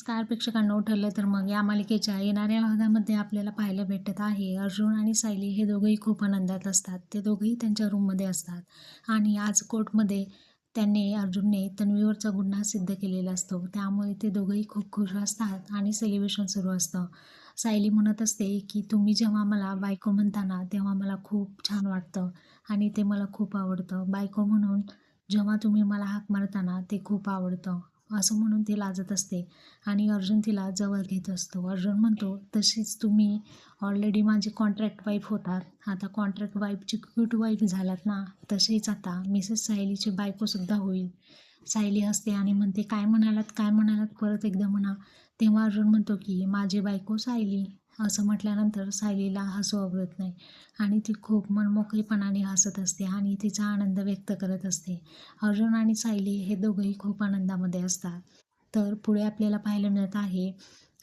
नमस्कार प्रेक्षकांना ठरलं तर मग या मालिकेच्या येणाऱ्या भागामध्ये आपल्याला पाहायला भेटत आहे. अर्जुन आणि सायली हे दोघंही खूप आनंदात असतात. ते दोघंही त्यांच्या रूममध्ये असतात. आणि आज कोर्टमध्ये त्यांनी अर्जुनने तन्वीवरचा गुन्हा सिद्ध केलेला असतो. त्यामुळे ते दोघंही खूप खुश असतात आणि सेलिब्रेशन सुरू असतं. सायली म्हणत असते की तुम्ही जेव्हा मला बायको म्हणताना तेव्हा मला खूप छान वाटतं आणि ते मला खूप आवडतं. बायको म्हणून जेव्हा तुम्ही मला हाक मारताना ते खूप आवडतं. असं म्हणून ती लाजत असते. आणि अर्जुन तिला जवळ घेत असतो. अर्जुन म्हणतो तशीच तुम्ही ऑलरेडी माझी कॉन्ट्रॅक्ट वाईफ होतात. आता कॉन्ट्रॅक्ट वाईफची क्यूट वाईफ झालात ना तसेच आता मिसेस सायलीची बायकोसुद्धा होईल. सायली हसते आणि म्हणते काय म्हणालात? काय म्हणालात? परत एकदा म्हणा. तेव्हा अर्जुन म्हणतो की माझी बायको सायली. असं म्हटल्यानंतर सायलीला हसू आवडत नाही आणि ती खूप मनमोकळीपणाने हसत असते आणि तिचा आनंद व्यक्त करत असते. अर्जुन आणि सायली हे दोघंही खूप आनंदामध्ये असतात. तर पुढे आपल्याला पाहायला मिळत आहे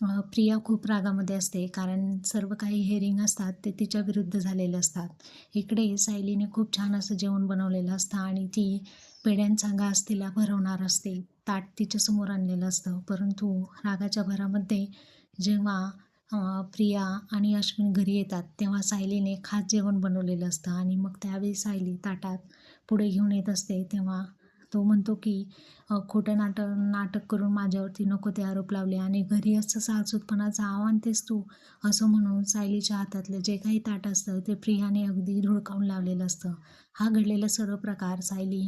प्रिया खूप रागामध्ये असते कारण सर्व काही हेरिंग असतात ते तिच्या विरुद्ध झालेले असतात. इकडे सायलीने खूप छान असं जेवण बनवलेलं असतं आणि ती पेड्यांचा घास तिला भरवणार असते. ताट तिच्यासमोर आणलेलं असतं परंतु रागाच्या भरामध्ये जेव्हा प्रिया आणि अश्विन घरी येतात तेव्हा सायलीने खास जेवण बनवलेलं असतं आणि मग त्यावेळी सायली ताटात पुढे घेऊन येत असते तेव्हा तो म्हणतो की खोटं नाटक नाटक करून माझ्यावरती नको ते आरोप लावले आणि घरी असं साहसूतपणाचं आव्हान तेच तू असं म्हणून सायलीच्या हातातलं जे काही ताट असतं ते प्रियाने अगदी धुळकावून लावलेलं असतं. हा घडलेला सर्व प्रकार सायली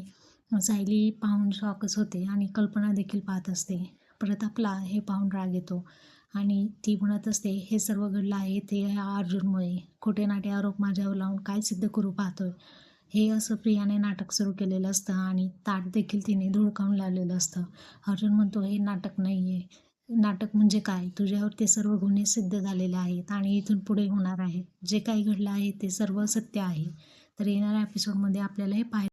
सायली पाहून शॉकच होते आणि कल्पना देखील पाहत असते. प्रतापला हे पाहून राग येतो आणि ती म्हणत असते हे सर्व घडलं आहे ते ह्या अर्जुनमुळे. खोटे नाटे आरोप माझ्यावर लावून काय सिद्ध करू पाहतोय? हे असं प्रियाने नाटक सुरू केलेलं असतं आणि ताट देखील तिने धुळकावून लावलेलं असतं. अर्जुन म्हणतो हे नाटक नाही आहे नाटक म्हणजे काय? तुझ्यावर ते सर्व गुन्हे सिद्ध झालेले आहेत आणि इथून पुढे होणार आहे जे काही घडलं आहे ते सर्व सत्य आहे. तर येणाऱ्या एपिसोडमध्ये आपल्याला हे पाहायला